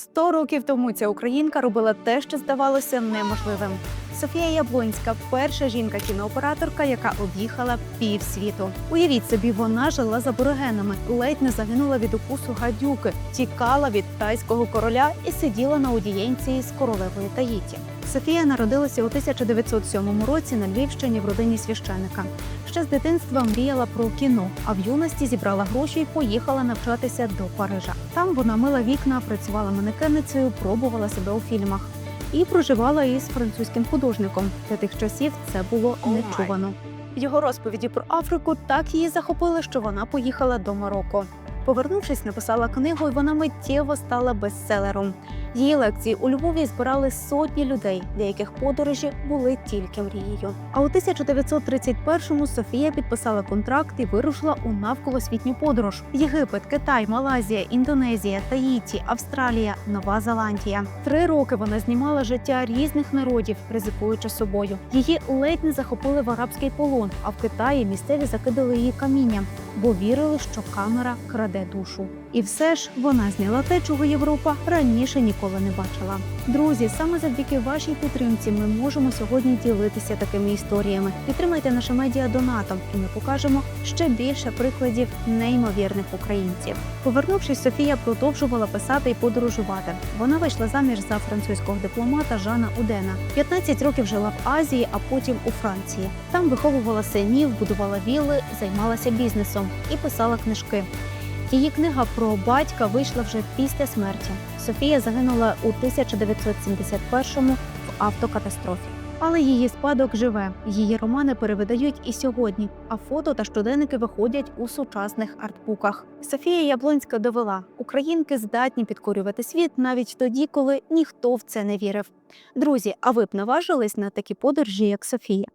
Сто років тому ця українка робила те, що здавалося неможливим. Софія Яблонська перша жінка-кінооператорка, яка об'їхала півсвіту. Уявіть собі, вона жила за аборигенами, ледь не загинула від укусу гадюки, тікала від тайського короля і сиділа на аудієнції з королевою Таїті. Софія народилася у 1907 році на Львівщині в родині священика. Ще з дитинства мріяла про кіно, а в юності зібрала гроші і поїхала навчатися до Парижа. Там вона мила вікна, працювала манекеницею, пробувала себе у фільмах і проживала із французьким художником. Для тих часів це було нечувано. Його розповіді про Африку так її захопили, що вона поїхала до Марокко. Повернувшись, написала книгу, і вона миттєво стала бестселером. Її лекції у Львові збирали сотні людей, для яких подорожі були тільки мрією. А у 1931-му Софія підписала контракт і вирушила у навколосвітню подорож: Єгипет, Китай, Малайзія, Індонезія, Таїті, Австралія, Нова Зеландія. Три роки вона знімала життя різних народів, ризикуючи собою. Її ледь не захопили в арабський полон, а в Китаї місцеві закидали її камінням, бо вірили, що камера краде душу. І все ж вона зняла те, чого Європа раніше ніколи не бачила. Друзі, саме завдяки вашій підтримці ми можемо сьогодні ділитися такими історіями. Підтримайте наше медіа донатом, і ми покажемо ще більше прикладів неймовірних українців. Повернувшись, Софія продовжувала писати і подорожувати. Вона вийшла заміж за французького дипломата Жана Удена. 15 років жила в Азії, а потім у Франції. Там виховувала синів, будувала вілли, займалася бізнесом і писала книжки. Її книга про батька вийшла вже після смерті. Софія загинула у 1971-му в автокатастрофі. Але її спадок живе. Її романи перевидають і сьогодні, а фото та щоденники виходять у сучасних артбуках. Софія Яблонська довела, українки здатні підкорювати світ навіть тоді, коли ніхто в це не вірив. Друзі, а ви б наважились на такі подорожі, як Софія?